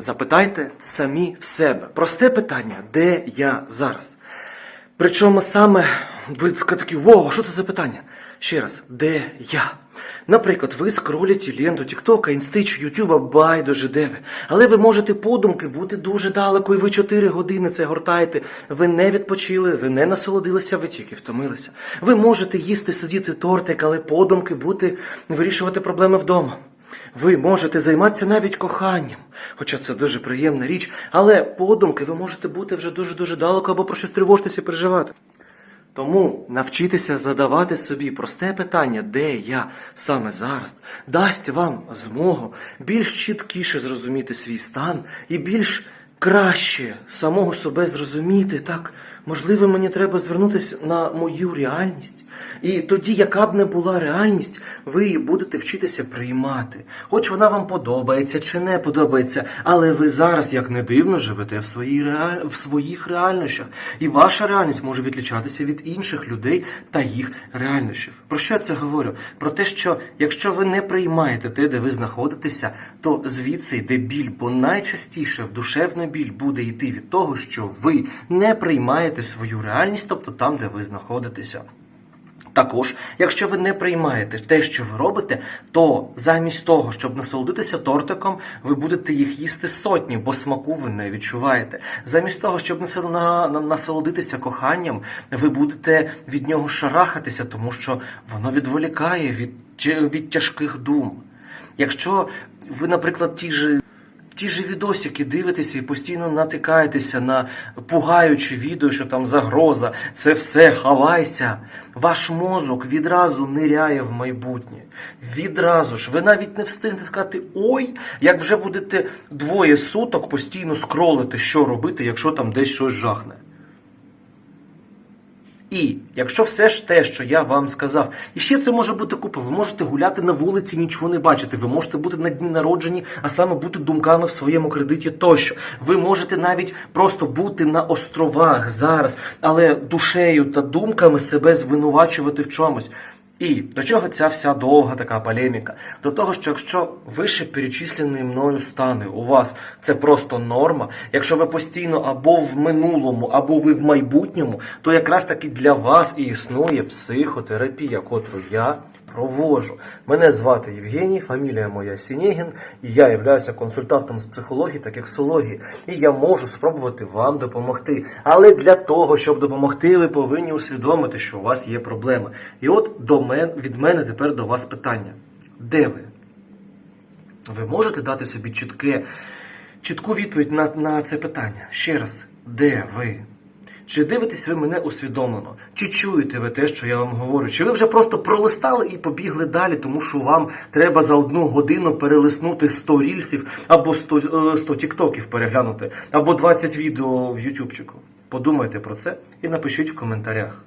Запитайте самі в себе. Просте питання, де я зараз? Причому саме ви такі, вау, що це за питання? Ще раз, де я? Наприклад, ви скролите ленту Тіктока, Інстич, Ютуба, байдуже де ви. Але ви можете подумки бути дуже далеко, і ви 4 години це гортаєте. Ви не відпочили, ви не насолодилися, ви тільки втомилися. Ви можете їсти, сидіти тортик, але подумки бути, вирішувати проблеми вдома. Ви можете займатися навіть коханням, хоча це дуже приємна річ, але подумки ви можете бути вже дуже-дуже далеко або про щось тривожитися і переживати. Тому навчитися задавати собі просте питання, де я саме зараз, дасть вам змогу більш чіткіше зрозуміти свій стан і більш краще самого себе зрозуміти. Так, можливо, мені треба звернутися на мою реальність. І тоді, яка б не була реальність, ви її будете вчитися приймати. Хоч вона вам подобається чи не подобається, але ви зараз, як не дивно, живете в, своїй реаль... в своїх реальностях. І ваша реальність може відлічатися від інших людей та їх реальностей. Про що я це говорю? Про те, що якщо ви не приймаєте те, де ви знаходитеся, то звідси йде біль, бо найчастіше в душевна біль буде йти від того, що ви не приймаєте свою реальність, тобто там, де ви знаходитеся. Також, якщо ви не приймаєте те, що ви робите, то замість того, щоб насолодитися тортиком, ви будете їх їсти сотні, бо смаку ви не відчуваєте. Замість того, щоб насол- на- на- насолодитися коханням, ви будете від нього шарахатися, тому що воно відволікає від, від тяжких дум. Якщо ви, наприклад, ті ж Ті ж відосики дивитеся і постійно натикаєтеся на пугаючі відео, що там загроза, це все, хавайся. Ваш мозок відразу ниряє в майбутнє. Відразу ж. Ви навіть не встигнете сказати ой, як вже будете двоє суток постійно скролити, що робити, якщо там десь щось жахне. І якщо все ж те, що я вам сказав, і ще це може бути купа. Ви можете гуляти на вулиці, нічого не бачити. Ви можете бути на дні народжені, а саме бути думками в своєму кредиті тощо. Ви можете навіть просто бути на островах зараз, але душею та думками себе звинувачувати в чомусь. І до чого ця вся довга така полеміка? До того, що якщо вище перечислені мною стани у вас це просто норма, якщо ви постійно або в минулому, або ви в майбутньому, то якраз таки для вас і існує психотерапія, котру я проводжу. Мене звати Євгеній, фамілія моя Сінєгін, і я являюся консультантом з психології та кексології. І я можу спробувати вам допомогти. Але для того, щоб допомогти, ви повинні усвідомити, що у вас є проблема. І от до мен, від мене тепер до вас питання: де ви? Ви можете дати собі чітке, чітку відповідь на, на це питання? Ще раз, де ви? Чи дивитесь ви мене усвідомлено? Чи чуєте ви те, що я вам говорю? Чи ви вже просто пролистали і побігли далі, тому що вам треба за одну годину перелиснути 100 рільсів або 100, е, 100 тіктоків переглянути, або 20 відео в ютубчику? Подумайте про це і напишіть в коментарях.